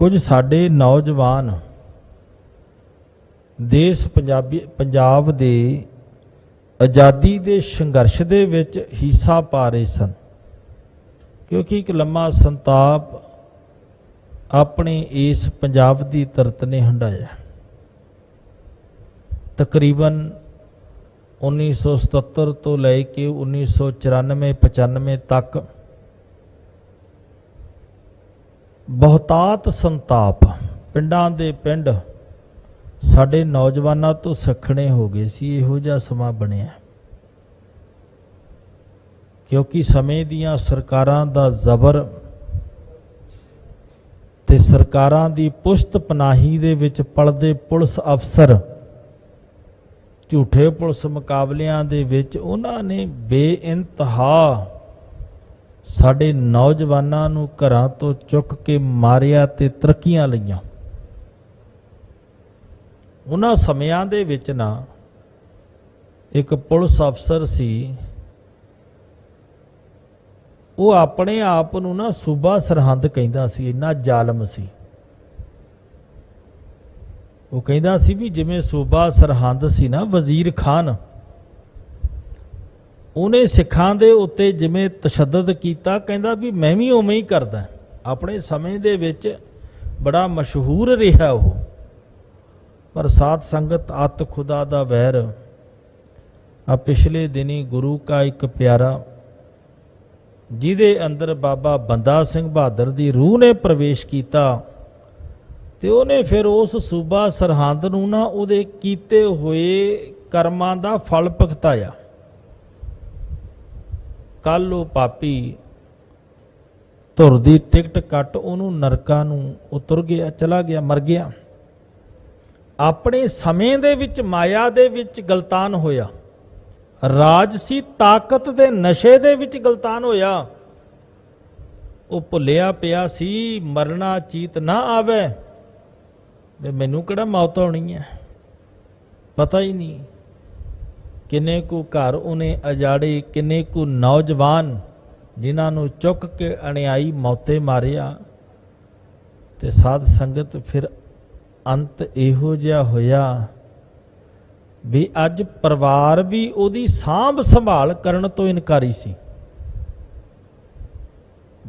ਕੁਝ ਸਾਡੇ ਨੌਜਵਾਨ ਦੇਸ਼ ਪੰਜਾਬੀ, ਪੰਜਾਬ ਦੇ ਆਜ਼ਾਦੀ ਦੇ ਸੰਘਰਸ਼ ਦੇ ਵਿੱਚ ਹਿੱਸਾ ਪਾ ਰਹੇ ਸਨ। ਕਿਉਂਕਿ ਇੱਕ ਲੰਮਾ ਸੰਤਾਪ ਆਪਣੇ ਇਸ ਪੰਜਾਬ ਦੀ ਧਰਤ ਨੇ ਹੰਡਾਇਆ ਤਕਰੀਬਨ 1977 ਤੋਂ ਲੈ ਕੇ 1994 95 ਤੱਕ ਬਹੁਤਾਤ ਸੰਤਾਪ। ਪਿੰਡਾਂ ਦੇ ਪਿੰਡ ਸਾਡੇ ਨੌਜਵਾਨਾਂ ਤੋਂ ਸਖਣੇ ਹੋ ਗਏ ਸੀ, ਇਹੋ ਜਿਹਾ ਸਮਾਂ ਬਣਿਆ। ਕਿਉਂਕਿ ਸਮੇਂ ਦੀਆਂ ਸਰਕਾਰਾਂ ਦਾ ਜ਼ਬਰ ਤੇ ਸਰਕਾਰਾਂ ਦੀ ਪੁਸ਼ਤ ਪਨਾਹੀ ਦੇ ਵਿੱਚ ਪਲਦੇ ਪੁਲਿਸ ਅਫਸਰ, ਝੂਠੇ ਪੁਲਿਸ ਮੁਕਾਬਲਿਆਂ ਦੇ ਵਿੱਚ ਉਹਨਾਂ ਨੇ ਬੇਇੰਤਹਾ ਸਾਡੇ ਨੌਜਵਾਨਾਂ ਨੂੰ ਘਰਾਂ ਤੋਂ ਚੁੱਕ ਕੇ ਮਾਰਿਆ ਤੇ ਤਰੱਕੀਆਂ ਲਈਆਂ। ਉਹਨਾਂ ਸਮਿਆਂ ਦੇ ਵਿੱਚ ਨਾ ਇੱਕ ਪੁਲਿਸ ਅਫਸਰ ਸੀ। ਉਹ ਆਪਣੇ ਆਪ ਨੂੰ ਨਾ ਸੂਬਾ ਸਰਹੰਦ ਕਹਿੰਦਾ ਸੀ, ਇੰਨਾ ਜ਼ਾਲਮ ਸੀ। ਉਹ ਕਹਿੰਦਾ ਸੀ ਵੀ ਜਿਵੇਂ ਸੂਬਾ ਸਰਹੰਦ ਸੀ ਨਾ, ਵਜ਼ੀਰ ਖਾਨ ਉਹਨੇ ਸਿੱਖਾਂ ਦੇ ਉੱਤੇ ਜਿਵੇਂ ਤਸ਼ੱਦਦ ਕੀਤਾ, ਕਹਿੰਦਾ ਵੀ ਮੈਂ ਵੀ ਉਵੇਂ ਹੀ ਕਰਦਾ। ਆਪਣੇ ਸਮੇਂ ਦੇ ਵਿੱਚ ਬੜਾ ਮਸ਼ਹੂਰ ਰਿਹਾ ਉਹ। ਪਰ ਸਾਧ ਸੰਗਤ ਅਤ ਖੁਦਾ ਦਾ ਵੈਰ, ਆ ਪਿਛਲੇ ਦਿਨੀ ਗੁਰੂ ਕਾ ਇੱਕ ਪਿਆਰਾ, ਜਿਹਦੇ ਅੰਦਰ ਬਾਬਾ ਬੰਦਾ ਸਿੰਘ ਬਹਾਦਰ ਦੀ ਰੂਹ ਨੇ ਪ੍ਰਵੇਸ਼ ਕੀਤਾ ਤੇ ਉਹਨੇ ਫਿਰ ਉਸ ਸੂਬਾ ਸਰਹੰਦ ਨੂੰ ਨਾ ਉਹਦੇ ਕੀਤੇ ਹੋਏ ਕਰਮਾਂ ਦਾ ਫਲ ਭੁਗਤਾਇਆ। ਕੱਲ ਉਹ ਪਾਪੀ ਧੁਰ ਦੀ ਟਿਕਟ ਕੱਟ ਉਹਨੂੰ ਨਰਕਾਂ ਨੂੰ ਉਤਰ ਗਿਆ, ਚਲਾ ਗਿਆ, ਮਰ ਗਿਆ। ਆਪਣੇ ਸਮੇਂ ਦੇ ਵਿੱਚ, ਮਾਇਆ ਦੇ ਵਿੱਚ ਗਲਤਾਨ ਹੋਇਆ। ਰਾਜਸੀ ਤਾਕਤ ਦੇ ਨਸ਼ੇ ਦੇ ਵਿੱਚ ਗਲਤਾਨ ਹੋਇਆ। ਉਹ ਭੁੱਲਿਆ ਪਿਆ ਸੀ, ਮਰਨਾ ਚੀਤ ਨਾ ਆਵੇ। ਮੈਨੂੰ ਕਿਹੜਾ ਮੌਤ ਆਉਣੀ ਹੈ? ਪਤਾ ਹੀ ਨਹੀਂ। ਕਿੰਨੇ ਕੁ ਘਰ ਉਹਨੇ ਅਜਾੜੇ, ਕਿੰਨੇ ਕੁ ਨੌਜਵਾਨ ਜਿਨ੍ਹਾਂ ਨੂੰ ਚੁੱਕ ਕੇ ਅਣਿਆਈ ਮੌਤੇ ਮਾਰਿਆ। ਤੇ ਸਾਧ ਸੰਗਤ ਫਿਰ ਅੰਤ ਇਹੋ ਜਿਹਾ ਹੋਇਆ ਵੀ ਅੱਜ ਪਰਿਵਾਰ ਵੀ ਉਹਦੀ ਸਾਂਭ ਸੰਭਾਲ ਕਰਨ ਤੋਂ ਇਨਕਾਰੀ ਸੀ।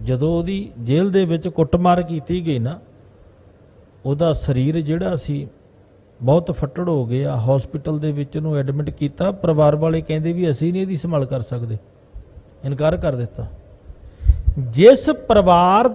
ਜਦੋਂ ਉਹਦੀ ਜੇਲ੍ਹ ਦੇ ਵਿੱਚ ਕੁੱਟਮਾਰ ਕੀਤੀ ਗਈ ਨਾ, ਉਹਦਾ ਸਰੀਰ ਜਿਹੜਾ ਸੀ ਬਹੁਤ ਫੱਟੜ ਹੋ ਗਏ ਆ। ਹਸਪੀਟਲ ਦੇ ਵਿੱਚ ਉਹਨੂੰ ਐਡਮਿਟ ਕੀਤਾ। ਪਰਿਵਾਰ ਵਾਲੇ ਕਹਿੰਦੇ ਵੀ ਅਸੀਂ ਨਹੀਂ ਇਹਦੀ ਸੰਭਾਲ ਕਰ ਸਕਦੇ। ਇਨਕਾਰ ਕਰ ਦਿੱਤਾ। ਜਿਸ ਪਰਿਵਾਰ